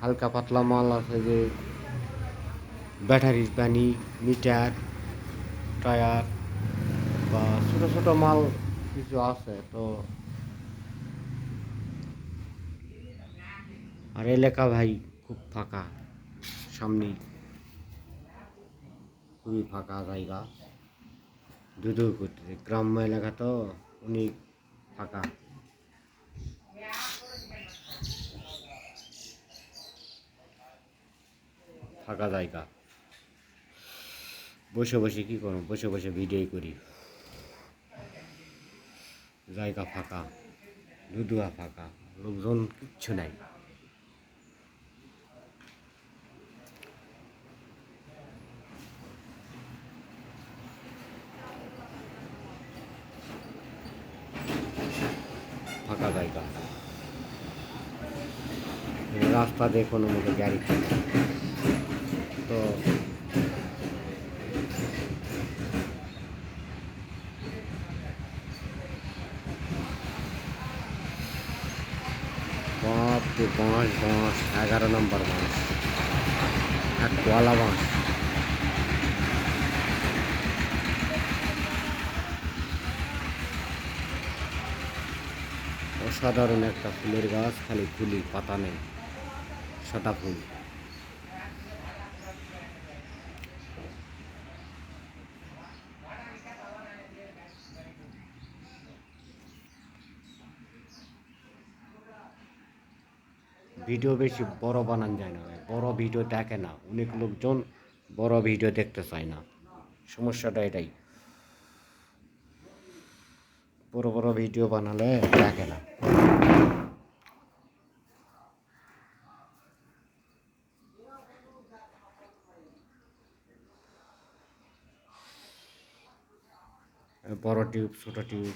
হালকা পাতলা মাল আছে যে ব্যাটারির পানি, মিটার, টায়ার বা ছোটো ছোটো মাল কিছু আছে, তো আর এলাকা ভাই খুব ফাঁকা সামনেই খুবই ফাঁকা জায়গা। দুধু করতে গ্রাম্য এলাকা তো অনেক ফাঁকা। ফাঁকা জায়গা বসে বসে কি করো বসে বসে ভিডিও করি। জায়গা ফাঁকা দুধুয়া ফাঁকা, লোকজন কিচ্ছু নাই। ফাঁকা জায়গা। রাস্তা দিয়ে কোনো মতো গাড়ি চলে না। তো বাপ রে বাঁশ বাঁশ এগারো নম্বর বাঁশ এক কলা বাঁশ অসাধারণ একটা ফুলের গাছ খালি ফুলই পাতা নেই সাদা ফুল ভিডিও বেশি বড় বানান যায় না, বড় ভিডিও দেখে না। অনেক লোকজন বড় ভিডিও দেখতে চায় না। সমস্যাটা এটাই। বড় বড় ভিডিও বানালে দেখে না। বড় টিউব, ছোট টিউব।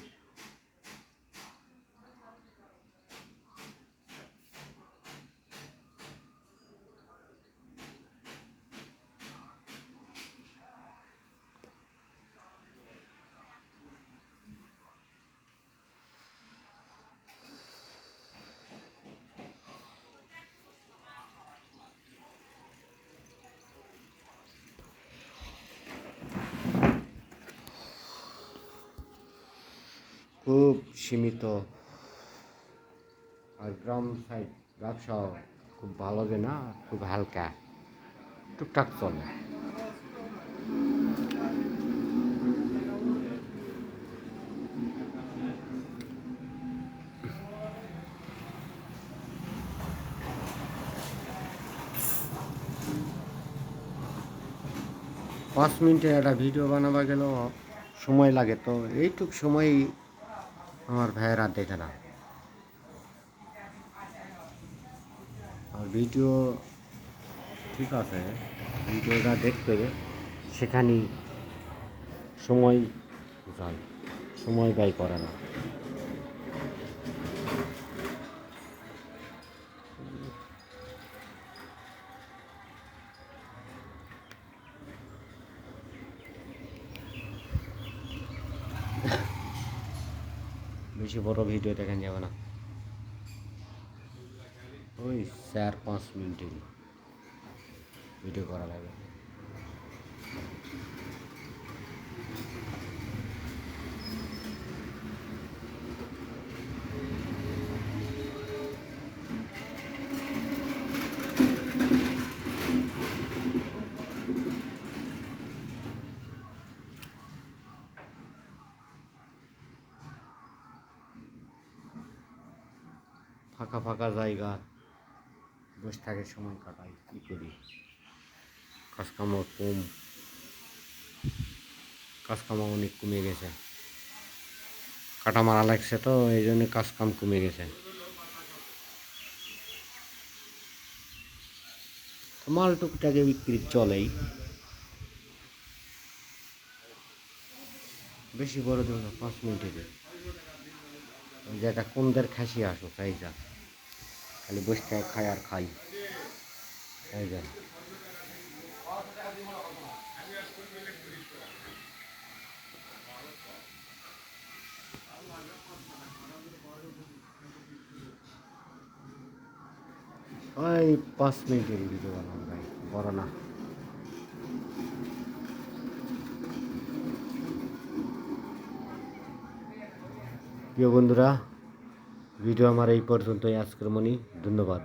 খুব সীমিত। আর গ্রাম সাইড ব্যবসা খুব ভালো যে না, খুব হালকা। টুকটাক চলে। পাঁচ মিনিটে একটা ভিডিও বানাবা গেলেও সময় লাগে তো। এইটুক সময়ই আমার ভাইয়ের আর দেখে না। আর ভিডিও ঠিক আছে ভিডিওটা দেখতে সেখানে সময় যায়, সময় ব্যয় করে না। বেশি বড় ভিডিও দেখেন যাবে না। ওই চার পাঁচ মিনিটের ভিডিও করা লাগে। ফাঁকা ফাঁকা জায়গা, বসে থাকে সময় কাটাই, কী করি? কাজকামও কম, কাজকামও অনেক কমে গেছে। কাটা মারা লাগছে তো, এই জন্য কাজ কাম গেছে। মাল টুকটাকে বিক্রি চলেই। বেশি বড় দেবো পাঁচ মিনিটের। ওই যে একটা কোনদের খাসি আসো তাই যা। খালি বসে খাই আর খাই। তাই যা। ওই পাঁচ মিনিটের ভিডিও বানাবো ভাই, বড় না। প্রিয় বন্ধুরা ভিডিও আমার এই পর্যন্তই। আজকের মনি ধন্যবাদ।